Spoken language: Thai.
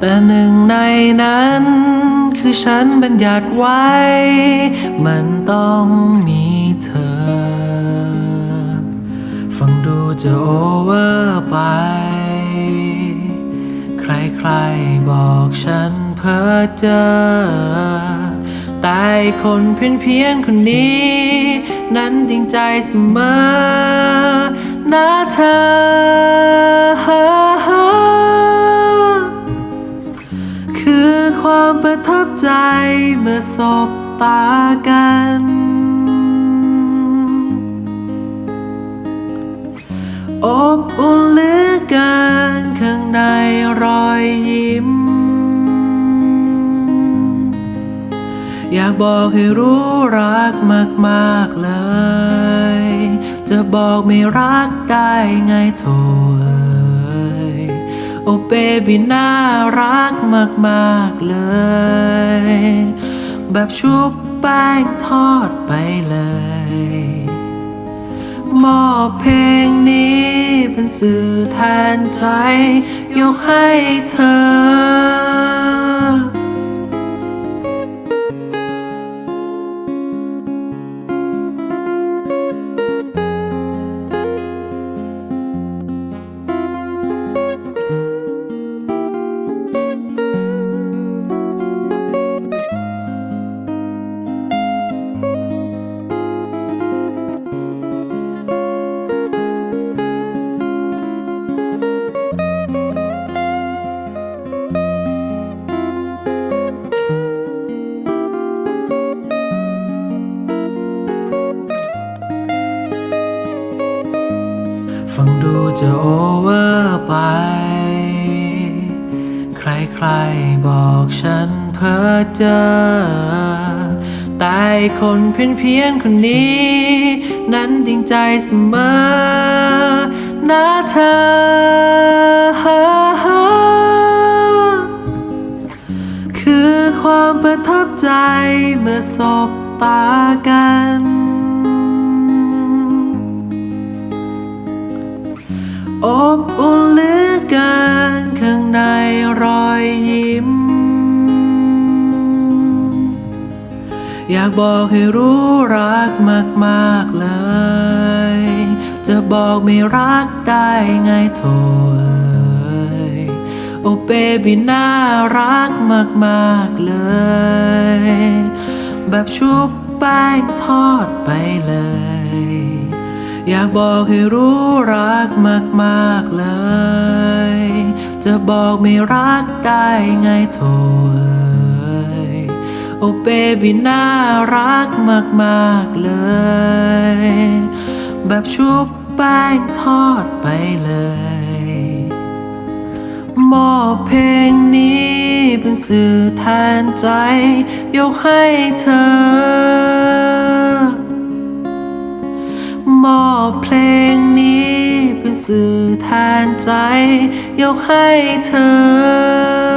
แต่หนึ่งในนั้น คือฉันบัญญัติไว้ มันต้องมีเธอ ฟังดูจะโอเวอร์ไป ใครๆบอกฉันเพ้อเจอแต่คนเพี้ยนเพียนๆคนนี้ นั้นจริงใจเสมอนะเธอ ความประทับใจเมื่อสบตากัน อบอุ่นเหลือเกินข้างในรอยยิ้ม อยากบอกให้รู้รักมากๆเลย จะบอกไม่รักได้ไงโถเอ้ย โอเบบีน่ารักมากๆเลย แบบชุบแป้งทอดไปเลยมอบเพลงนี้เป็นสื่อแทนใจ ยกให้เธอ ดูจะโอเวอร์ไป ใครๆบอกฉันเพ้อเจอแต่คนเพี้ยนเพียนๆคนนี้ นั้นจริงใจเสมอนะเธอ คือความประทับใจเมื่อสบตากัน อยากบอกให้รู้รักมากๆเลย จะบอกไม่รักได้ไงโถเอ้ยโอเบบีน่ารักมากๆเลย แบบชุบแป้งทอดไปเลย อยากบอกให้รู้รักมากๆเลย จะบอกไม่รักได้ไงโถเอ้ย โอเบบีน่ารักมากๆเลย แบบชุบแป้งทอดไปเลยมอบเพลงนี้เป็นสื่อแทนใจ ยกให้เธอ มอบเพลงนี้เป็นสื่อแทนใจ ยกให้เธอ